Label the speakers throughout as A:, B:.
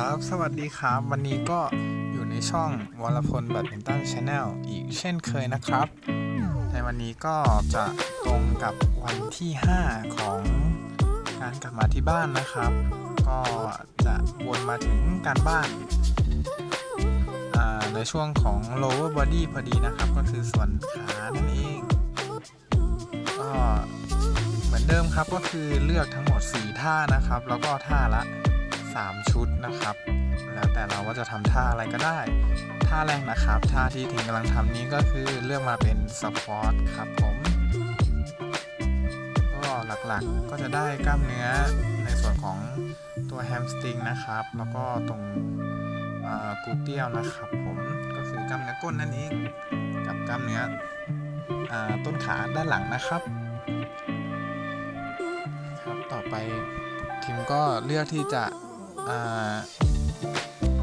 A: ครับ สวัสดีครับ วันนี้ก็อยู่ในช่องวรพลแบดมินตันชาแนลอีกเช่นเคยนะครับ ในวันนี้ก็จะตรงกับวันที่ 5 ของการกลับมาที่บ้านนะครับ ก็จะวนมาถึงการบ้านในช่วงของ lower body พอดีนะครับ ก็คือส่วนขานั่นเอง ก็เหมือนเดิมครับก็คือเลือกทั้งหมด 4 ท่านะครับ แล้วก็ท่าละ 3 ชุดนะครับ แล้วแต่เราว่าจะทำท่าอะไรก็ได้ ท่าแรกนะครับ ท่าที่ทิงกำลังทำนี้ก็คือเลือกมาเป็นสปอร์ตครับผมก็หลักๆก็จะได้กล้ามเนื้อในส่วนของตัวแฮมสตริงนะครับ แล้วก็ตรงกูเตียวนะครับผมก็คือกล้ามเนื้อก้นนั่นเองกับกล้ามเนื้ออต้นขาด้านหลังนะครับ ครับต่อไปทีมก็เลือกที่จะ อ่า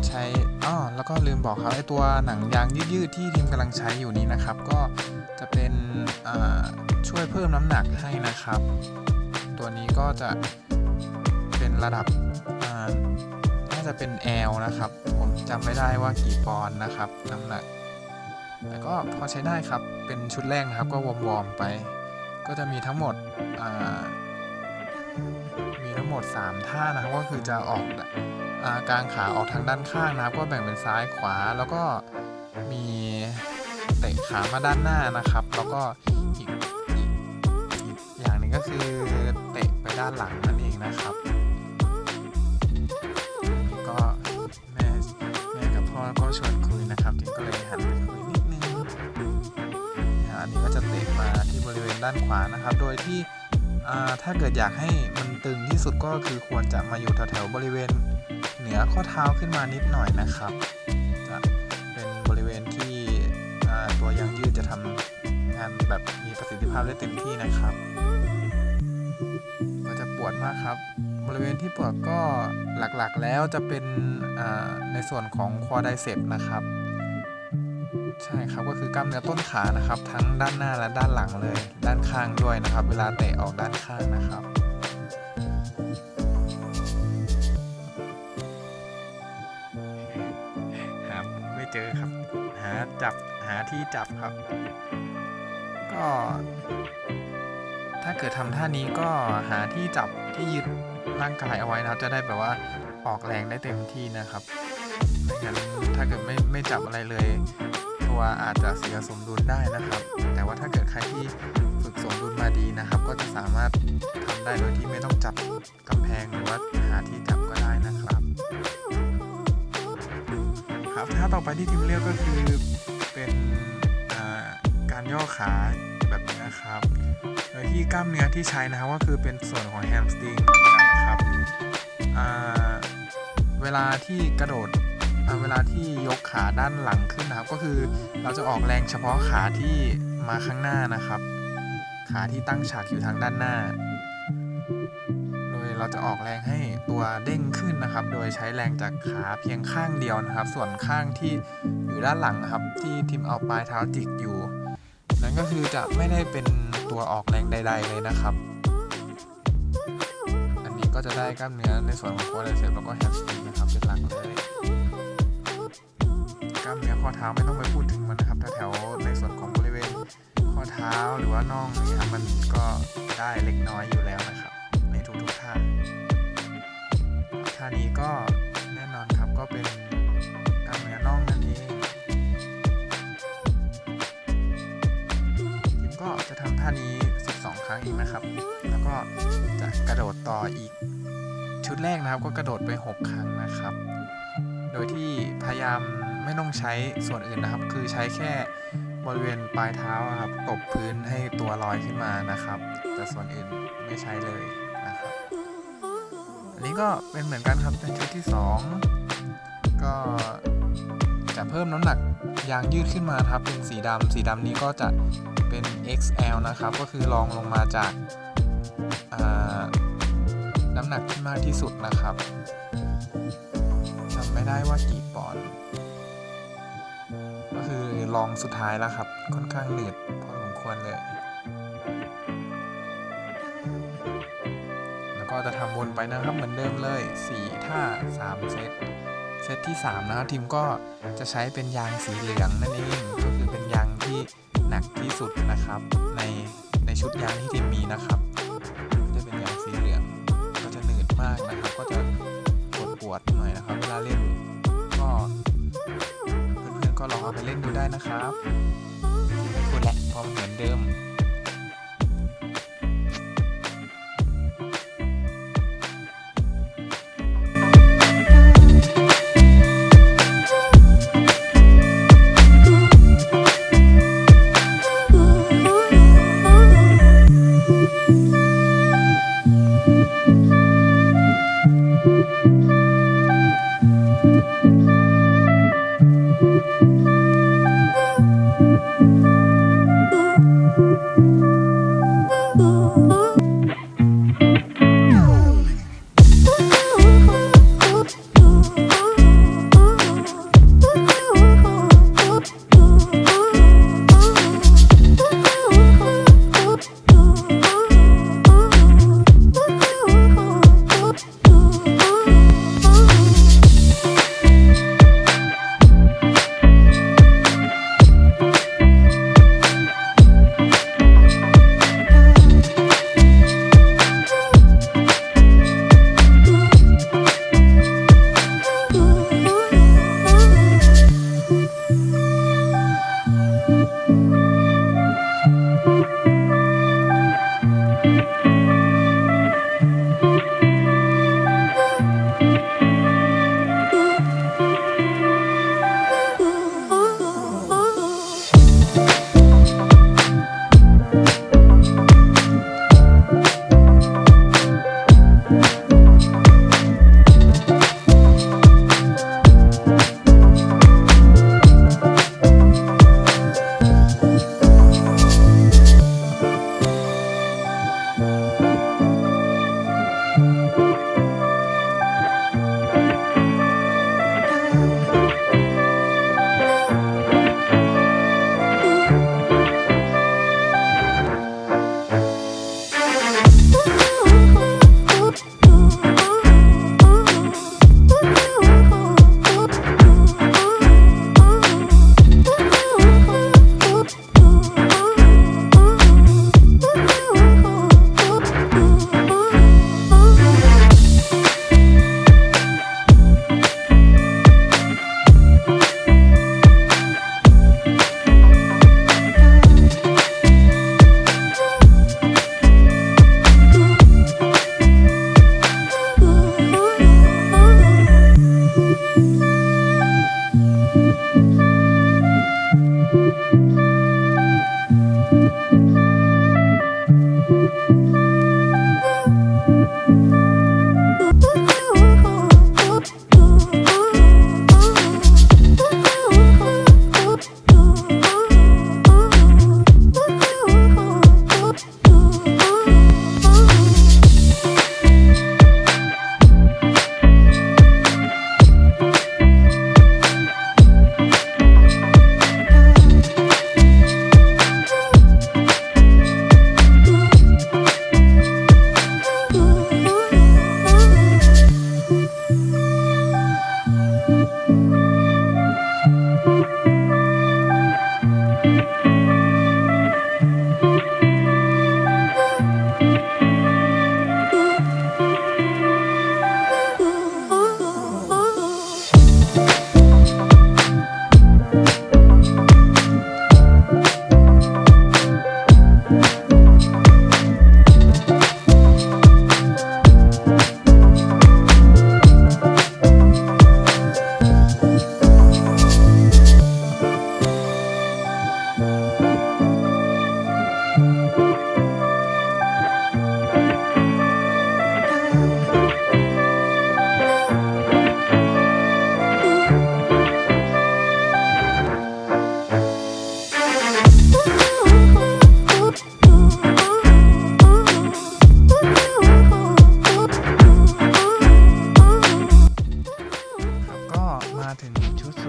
A: ใช้อ้อแล้วก็ลืมบอกครับไอตัวหนังยางยืดๆที่ทีมกำลังใช้อยู่นี้นะครับ ก็จะเป็นช่วยเพิ่มน้ำหนักให้นะครับ ตัวนี้ก็จะเป็นระดับน่าจะเป็น L นะครับ ผมจำไม่ได้ว่ากี่ปอนด์นะครับน้ำหนักแต่ก็พอใช้ได้ครับเป็นชุดแรกนะครับก็วอร์มๆไป ก็จะมีทั้งหมด มีทั้งหมด 3 ท่านะครับก็คือจะออกอกลางขาออกทางด้านข้างนะครับ ก็แบ่งเป็นซ้ายขวาแล้วก็มีเตะขามาด้านหน้านะครับ แล้วก็อีกอีกอย่างหนึ่งก็คือเตะไปด้านหลังนั่นเองนะครับ ก็แม่แม่กับพ่อก็ชวนคุยนะครับทีมก็เลยหันไปคุยนิดนึงอันนี้ก็จะเตะมาที่บริเวณด้านขวานะครับ โดยที่ ถ้าเกิดอยากให้มันตึงที่สุดก็คือควรจะมาอยู่แถวๆบริเวณเหนือข้อเท้าขึ้นมานิดหน่อยนะครับจะเป็นบริเวณที่ตัวยางยืดจะทำงานแบบมีประสิทธิภาพได้เต็มที่นะครับก็จะปวดมากครับ บริเวณที่ปวดก็หลักๆแล้วจะเป็นในส่วนของคอไดเซปนะครับ ใช่ครับก็คือกล้ามเนื้อต้นขานะครับ ทั้งด้านหน้าและด้านหลังเลย ด้านข้างด้วยนะครับ เวลาเตะออกด้านข้างนะครับหามุมไม่เจอครับ หาจับหาที่จับครับ ก็ ถ้าเกิดทำท่านี้ก็หาที่จับที่ยึดร่างกายเอาไว้นะครับ จะได้แบบว่าออกแรงได้เต็มที่นะครับไม่งั้นถ้าเกิดไม่ไม่จับอะไรเลย ตัวอาจจะเสียสมดุลได้นะครับ แต่ว่าถ้าเกิดใครที่ฝึกสมดุลมาดีนะครับ ก็จะสามารถทำได้โดยที่ไม่ต้องจับกำแพงหรือว่าหาที่จับก็ได้นะครับ ครับท่าต่อไปที่ทีมเลือกก็คือเป็นการย่อขาแบบนี้นะครับโดยที่กล้ามเนื้อที่ใช้นะครับก็คือเป็นส่วนของแฮมสตริงนะครับเวลาที่กระโดด เวลาที่ยกขาด้านหลังขึ้นนะครับ ก็คือเราจะออกแรงเฉพาะขาที่มาข้างหน้านะครับ ขาที่ตั้งฉากอยู่ทางด้านหน้า โดยเราจะออกแรงให้ตัวเด้งขึ้นนะครับ โดยใช้แรงจากขาเพียงข้างเดียวนะครับ ส่วนข้างที่อยู่ด้านหลังครับ ที่ทีมเอาปลายเท้าจิกอยู่ นั่นก็คือจะไม่ได้เป็นตัวออกแรงใด ๆ เลยนะครับอันนี้ก็จะได้กล้ามเนื้อในส่วนของโควอไดเซปแล้วก็แฮมสตริงนะครับเป็นหลักเลย ข้อเท้าไม่ต้องไปพูดถึงมันนะครับแถวในส่วนของบริเวณข้อเท้าหรือว่าน่องนี่ครับมันก็ได้เล็กน้อยอยู่แล้วนะครับ ในทุกๆท่าท่านี้ก็แน่นอนครับก็เป็นกล้ามเนื้อน่องนั่นเองทีมก็จะทำท่านี้ 12 ครั้งอีกนะครับ แล้วก็จะกระโดดต่ออีก ชุดแรกนะครับก็กระโดดไป 6 ครั้งนะครับ โดยที่พยายาม ไม่ต้องใช้ส่วนอื่นนะครับ คือใช้แค่บริเวณปลายเท้าครับตบพื้นให้ตัวลอยขึ้นมานะครับ แต่ส่วนอื่นไม่ใช้เลยนะครับ อันนี้ก็เป็นเหมือนกันครับเป็นชุดที่ 2 ก็จะเพิ่มน้ำหนักยางยืดขึ้นมาครับเป็นสีดำสีดำนี้ก็จะเป็น XL นะครับ ก็คือรองลงมาจากาน้ำหนักที่มากที่สุดนะครับจำไม่ได้ว่ากี่ปอนด์ ลองสุดท้ายแล้วครับ ค่อนข้างเหนืดพอสมควรเลย แล้วก็จะทำวนไปนะครับเหมือนเดิมเลย 4 ท่า 3 เซต เซตที่ 3 นะครับทีมก็จะใช้เป็นยางสีเหลืองนั่นเองก็คือเป็นยางที่หนักที่สุดนะครับ ในในชุดยางที่ทีมมีนะครับก็จะเป็นยางสีเหลืองก็จะหนืดมากนะครับ ก็จะปวดปวดหน่อยนะครับเวลาเล่น ก็ลองเอาไปเล่นดูได้นะครับไม่พูดแหละเพราะมันเหมือนเดิม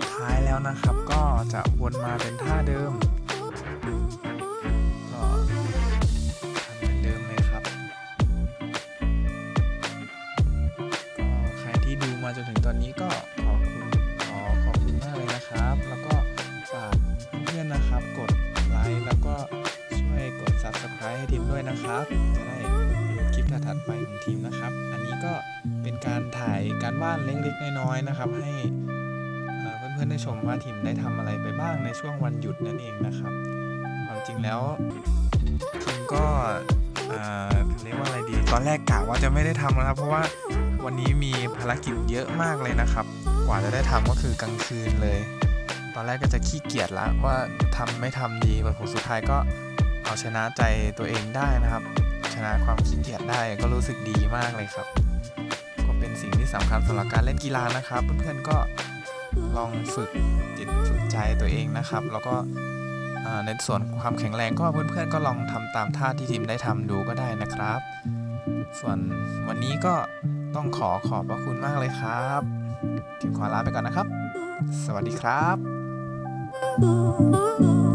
A: ดท้ายแล้วนะครับ ก็จะวนมาเป็นท่าเดิมก็ทำเหมือนเดิมเลยครับจนถึงตอนนี้ก็ขอบคุณขอขอบคุณมากเลยนะครับ แล้วก็ฝากเพื่อนๆนะครับ กดไลค์แล้วก็ช่วยกด subscribe ให้ทีมด้วยนะครับ จะได้คลิปถัดไปของทีมนะครับ อันนี้ก็เป็นการถ่ายการบ้านเล็กๆน้อยๆนะครับ ให้ อ่อเพื่อนๆได้ชมว่าทีมได้ทำอะไรไปบ้างในช่วงวันหยุดนั่นเองนะครับ ความจริงแล้วทีมก็เอ่อเรียกว่าอะไรดี ตอนแรกกะว่าจะไม่ได้ทำนะครับ เพราะว่าวันนี้มีภารกิจเยอะมากเลยนะครับ กว่าจะได้ทำก็คือกลางคืนเลย ตอนแรกก็จะขี้เกียจละว่าทำไม่ทำดีแต่ผลสุดท้ายก็เอาชนะใจตัวเองได้นะครับ ชนะความขี้เกียจได้ก็รู้สึกดีมากเลยครับ ก็เป็นสิ่งที่สำคัญสำหรับการเล่นกีฬานะครับ เพื่อนๆก็ ลองฝึกจิตฝึกใจตัวเองนะครับ แล้วก็ในส่วนความแข็งแรงก็เพื่อนๆก็ลองทำตามท่าที่ทีมได้ทำดูก็ได้นะครับ ส่วนวันนี้ก็ต้องขอขอบพระคุณมากเลยครับทีมขอลาไปก่อนนะครับ สวัสดีครับ
B: Ooh.